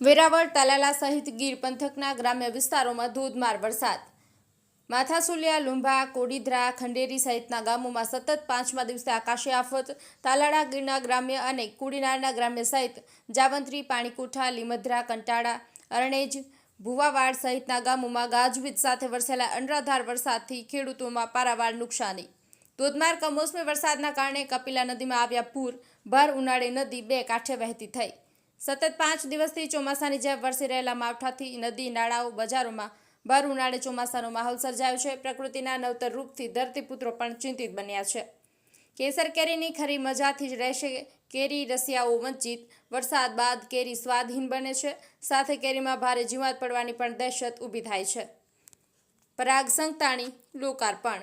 વેરાવળ તાલાલા સહિત ગીર પંથકના ગ્રામ્ય વિસ્તારોમાં ધોધમાર વરસાદ. માથાસુલિયા, લુંભા, કોડીધરા, ખંડેરી સહિતના ગામોમાં સતત પાંચમા દિવસે આકાશી આફત, તાલાળા ગીરના ગ્રામ્ય અને કુડીનારના ગ્રામ્ય સહિત જાવંત્રી, પાણીકુઠા, લીમધરા, કંટાળા, અરણેજ, ભુવાવાડ સહિતના ગામોમાં ગાજવીજ સાથે વરસેલા અનરાધાર વરસાદથી ખેડૂતોમાં પારાવાર નુકસાની. ધોધમાર કમોસમી વરસાદના કારણે કપિલા નદીમાં આવ્યા પૂર, ભર ઉનાળે નદી બે કાંઠે વહેતી થઈ. સતત પાંચ દિવસથી ચોમાસાની જેમ વરસી રહેલા માવઠાથી નદી, નાળાઓ, બજારોમાં ભર ઉનાળે ચોમાસાનો માહોલ સર્જાયો છે. પ્રકૃતિના નવતર રૂપથી ધરતીપુત્રો પણ ચિંતિત બન્યા છે. કેસર કેરીની ખરી મજાથી જ રહેશે. કેરી રસિયાઓ વંચિત, વરસાદ બાદ કેરી સ્વાદહીન બને છે. સાથે કેરીમાં ભારે જીવાત પડવાની પણ દહેશત ઊભી થાય છે. પરાગ સંતાણી લોકાર્પણ